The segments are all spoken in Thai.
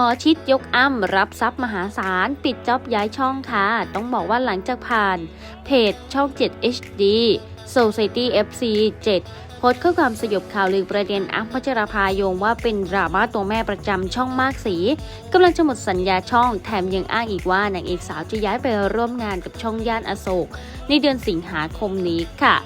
มอชิดยกอ้ำรับทรัพย์มหาศาล ปิดจ็อบย้ายช่องค่ะ ต้องบอกว่าหลังจากผ่าน เพจช่อง 7 HD Society FC 7โพสต์ข้อความสยบข่าวลือประเด็นอ้ำพัชราภาโยงว่าเป็นดราม่าตัวแม่ประจำช่องมากสีกำลังจะหมดสัญญาช่อง แถมยังอ้างอีกว่านางเอกสาวจะย้ายไปร่วมงานกับช่องย่านอโศก ในเดือนสิงหาคมนี้ค่ะ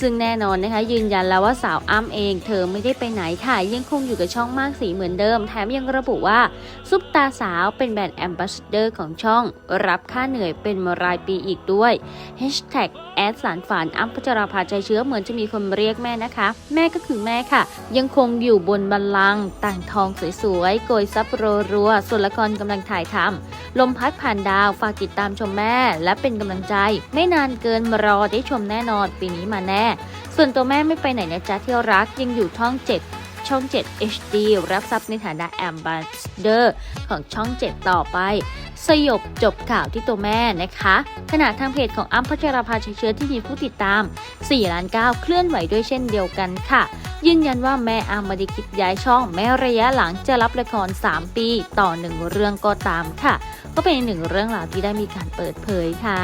ซึ่งแน่นอนนะคะยืนยันแล้วว่าสาวอ้ำเอง เธอไม่ได้ไปไหนค่ะยังคงอยู่กับช่องมากสีเหมือนเดิม แถมยังระบุว่า ซุปตาสาวเป็นแบรนด์แอมบาสเดอร์ของช่อง รับค่าเหนื่อยเป็นรายปีอีกด้วย Hashtag แอดสารฝันอ้ำพัชราภาใจเชื้อเหมือนจะมีคนเรียกแม่นะคะ แม่ก็คือแม่ค่ะ ยังคงอยู่บนบัลลังก์ต่างทองสวยๆโกยซับรัวๆส่วนละครกำลังถ่ายทำ ลมพัดผ่านดาวฝากติดตามชมแม่ และเป็นกำลังใจ ไม่นานเกินมารอได้ชมแน่นอนปีนี้มาแน่ ส่วนตัวแม่ไม่ไปไหนนะจ๊ะที่รักยังอยู่ช่อง 7 ช่อง 7 HD รับทรัพย์ในฐานะแอมบ s สเดอร์ของช่อง 7 ต่อไปสยบจบข่าวที่ตัวแม่นะคะ ขณะทางเพจของอ้ำพัชราภาชัยเชื้อที่มีผู้ติดตาม4ล้าน9เคลื่อนไหวด้วยเช่นเดียวกันค่ะ ยืนยันว่าแม่อาไม่ได้คิดย้ายช่อง แม้ระยะหลังจะรับละคร 3 ปีต่อหนึ่งเรื่องก็ตามค่ะ ก็เป็นหนึ่งเรื่องราวที่ได้มีการเปิดเผยค่ะ